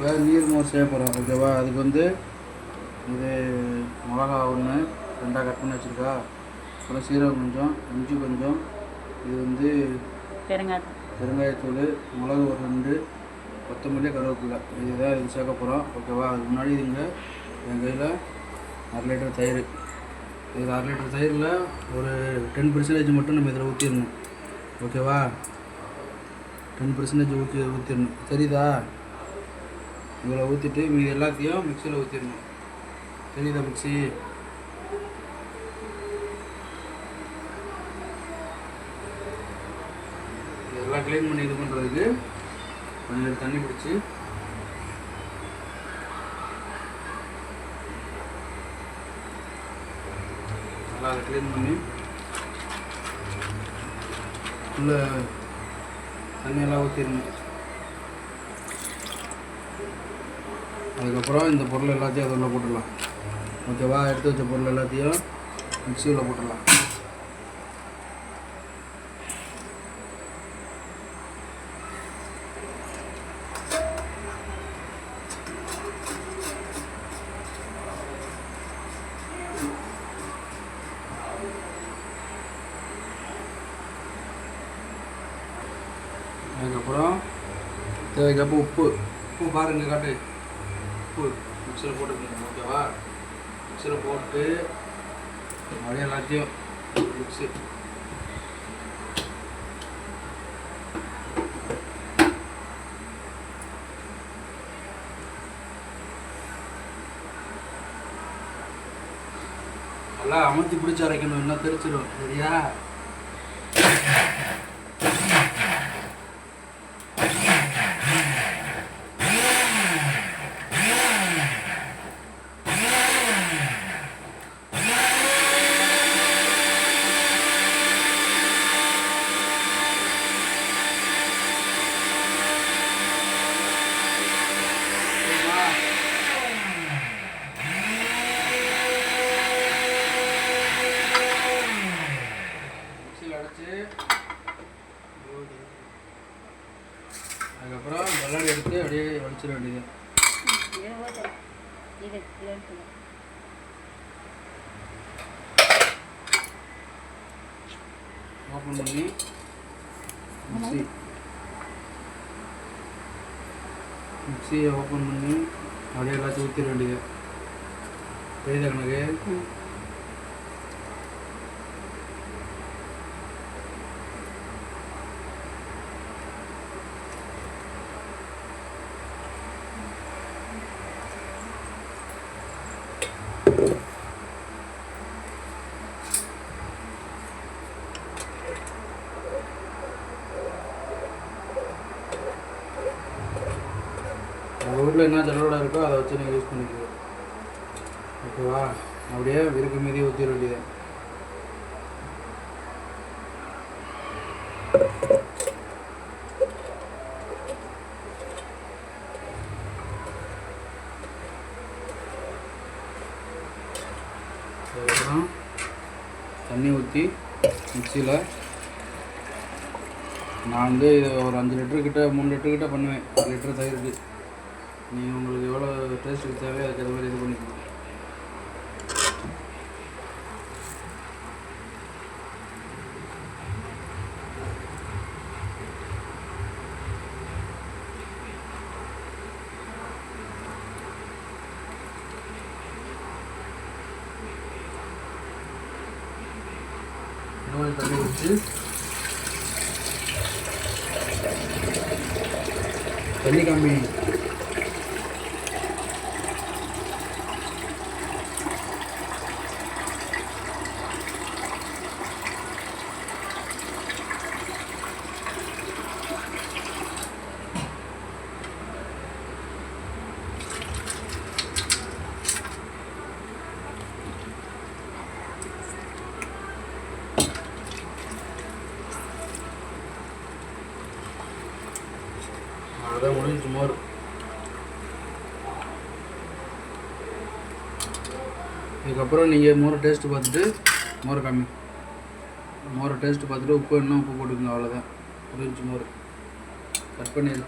இப்போ நீர் மோர் செய்ய போகிறோம் ஓகேவா? அதுக்கு வந்து இது மிளகா ஒன்று ரெண்டாக கட் பண்ணி வச்சுருக்கா. அப்புறம் சீரகம் கொஞ்சம் இஞ்சி கொஞ்சம் இது வந்து பெருங்காயம். பெருங்காயத்தூள் மிளகு ஒரு ரெண்டு கொத்தமல்லி கருவேப்பிலை. இதுதான் இது சேர்க்க போகிறோம் ஓகேவா? அதுக்கு முன்னாடி இங்கே என் கையில் அரை லிட்டர் தயிர். இது அரை லிட்டர் தயிரில் ஒரு டென் பர்சன்டேஜ் மட்டும் நம்ம இதில் ஊற்றிடணும் ஓகேவா? டென் பர்சன்டேஜ் ஊற்றி ஊற்றிடணும் தெரியுதா? இதில் ஊற்றிட்டு மீது எல்லாத்தையும் மிக்சியில் ஊற்றிடணும் தெரியுதா மிக்சி இதெல்லாம் க்ளீன் பண்ணி இது பண்ணுறதுக்கு கொஞ்சம் தண்ணி பிடிச்சி. நல்லா அதை க்ளீன் பண்ணி உள்ள தண்ணியெல்லாம் ஊற்றிடணும் அதுக்கப்புறம் இந்த பொருள் எல்லாத்தையும் அதில் போட்டுடலாம். ஓகேவா? எடுத்து வச்ச பொருள் எல்லாத்தையும் மிக்சியில் போட்டுடலாம். அதுக்கப்புறம் தேவைக்கப்போ உப்பு. உப்பு பாருங்க காட்டு. உப்பு மிக்சியில் போட்டுக்கணும் ஓகேவா மிக்சியில் போட்டு மழை எல்லாத்தையும் மிக்ஸு நல்லா அமர்த்தி பிடிச்சி அரைக்கணும் என்ன தெரிச்சிடும் சரியா சரிம்மா? மிக்சியில் அடைச்சி அதுக்கப்புறம் வெள்ளாடி எடுத்து வச்சிட வேண்டியது ஓப்பன் பண்ணி மிக்சி. மிக்சியை ஓப்பன் பண்ணி அப்படியே எல்லாத்தையும் ஊற்றிட வேண்டியது தெரியுதா கணக்கு. வீட்டில் என்ன ஜல்லோட இருக்கோ அதை வச்சு நீங்கள் யூஸ் பண்ணிக்குவோம் ஓகேவா? அப்படியே விருக்கு மீதி ஊற்றிட வேண்டியது. அதுக்கப்புறம் தண்ணி ஊற்றி மிக்சியில் நான் வந்து ஒரு அஞ்சு லிட்டரு கிட்ட மூணு லிட்டரு கிட்ட பண்ணுவேன். ஒரு லிட்டர் தயிருக்கு. நீங்கள் உங்களுக்கு எவ்வளோ டேஸ்ட்டுக்கு தேவையோ அதுக்கு மாதிரி இது பண்ணிக்கணும் இன்னொரு தண்ணி ஊற்றி தண்ணி கம்மி. அதான் முடிஞ்சு மோர் இதுக்கப்புறம் நீங்கள் மோரை டேஸ்ட்டு பார்த்துட்டு மோரை கம்மி. மோரை டேஸ்ட்டு பார்த்துட்டு உப்பு என்ன உப்பு போட்டுக்கோங்க அவ்வளோதான் முடிஞ்சு மோர் கட் பண்ணிடு